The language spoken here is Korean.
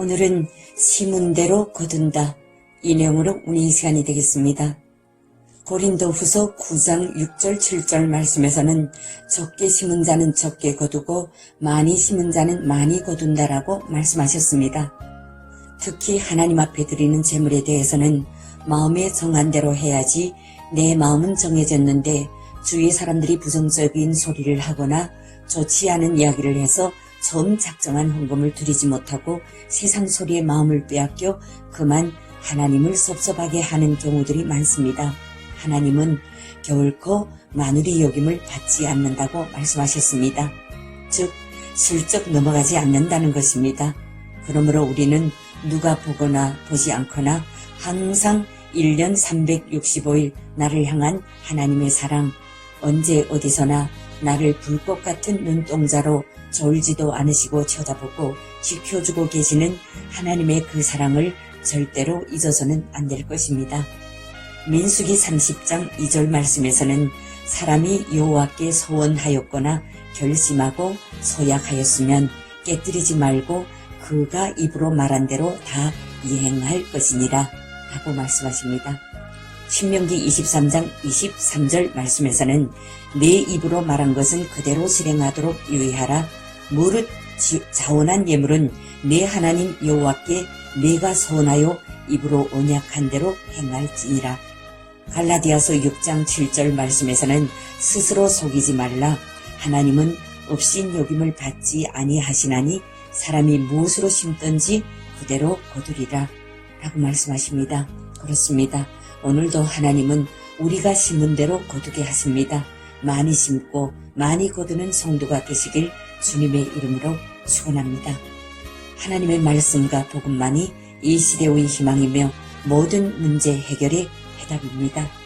오늘은 심은 대로 거둔다. 이 내용으로 운인 시간이 되겠습니다. 고린도 후서 9장 6절 7절 말씀에서는 적게 심은 자는 적게 거두고 많이 심은 자는 많이 거둔다라고 말씀하셨습니다. 특히 하나님 앞에 드리는 제물에 대해서는 마음에 정한 대로 해야지 내 마음은 정해졌는데 주위 사람들이 부정적인 소리를 하거나 좋지 않은 이야기를 해서 처음 작정한 헌금을 드리지 못하고 세상 소리에 마음을 빼앗겨 그만 하나님을 섭섭하게 하는 경우들이 많습니다. 하나님은 결코 마누리 여김을 받지 않는다고 말씀하셨습니다. 즉, 슬쩍 넘어가지 않는다는 것입니다. 그러므로 우리는 누가 보거나 보지 않거나 항상 1년 365일 나를 향한 하나님의 사랑, 언제 어디서나 나를 불꽃 같은 눈동자로 졸지도 않으시고 쳐다보고 지켜주고 계시는 하나님의 그 사랑을 절대로 잊어서는 안 될 것입니다. 민수기 30장 2절 말씀에서는 사람이 여호와께 소원하였거나 결심하고 소약하였으면 깨뜨리지 말고 그가 입으로 말한 대로 다 이행할 것이니라 하고 말씀하십니다. 신명기 23장 23절 말씀에서는 내 입으로 말한 것은 그대로 실행하도록 유의하라. 무릇 지- 자원한 예물은 내 하나님 여호와께 내가 소원하여 입으로 언약한 대로 행할지니라. 갈라디아서 6장 7절 말씀에서는 스스로 속이지 말라. 하나님은 없인 여김을 받지 아니하시나니 사람이 무엇으로 심든지 그대로 거두리라. 라고 말씀하십니다. 그렇습니다. 오늘도 하나님은 우리가 심은 대로 거두게 하십니다. 많이 심고 많이 거두는 성도가 되시길 주님의 이름으로 축원합니다. 하나님의 말씀과 복음만이 이 시대의 희망이며 모든 문제 해결의 해답입니다.